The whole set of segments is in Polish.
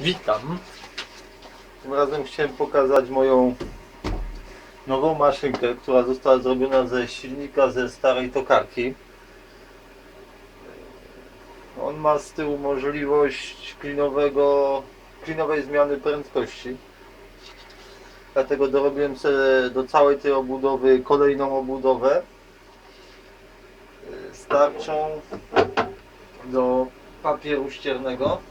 Witam. Tym razem chciałem pokazać moją nową maszynkę, która została zrobiona ze silnika ze starej tokarki. On ma z tyłu możliwość klinowego, klinowej zmiany prędkości. Dlatego dorobiłem sobie do całej tej obudowy kolejną obudowę starczą do papieru ściernego.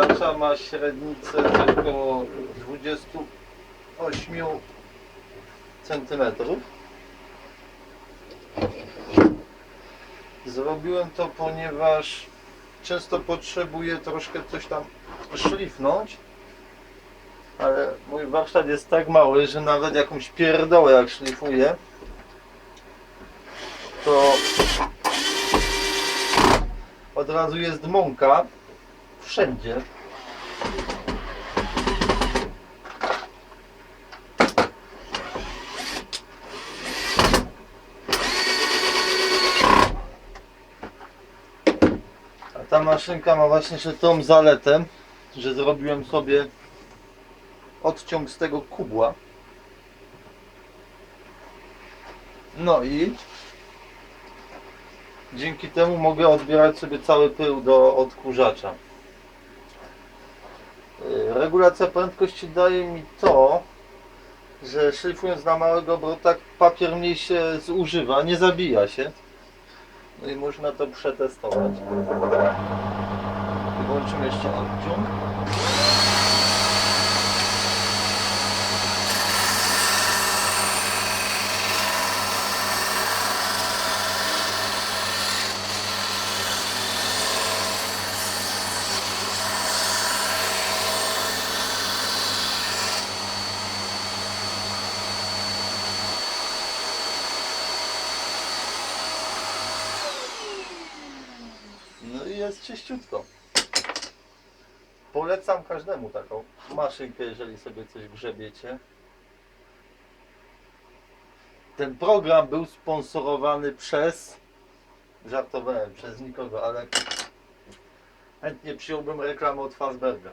Tarcza ma średnicę około 28 centymetrów. Zrobiłem to, ponieważ często potrzebuję troszkę coś tam szlifnąć. Ale mój warsztat jest tak mały, że nawet jakąś pierdołę jak szlifuję, to od razu jest mąka wszędzie. A ta maszynka ma właśnie tą zaletę, że zrobiłem sobie odciąg z tego kubła. No i dzięki temu mogę odbierać sobie cały pył do odkurzacza. Regulacja prędkości daje mi to, że szlifując na małego obrotach papier mniej się zużywa, nie zabija się. No i można to przetestować. Włączymy jeszcze odciąg. No i jest czyściutko. Polecam każdemu taką maszynkę, jeżeli sobie coś grzebiecie. Ten program był sponsorowany przez, żartowałem, przez nikogo, ale chętnie przyjąłbym reklamę od Fazberga.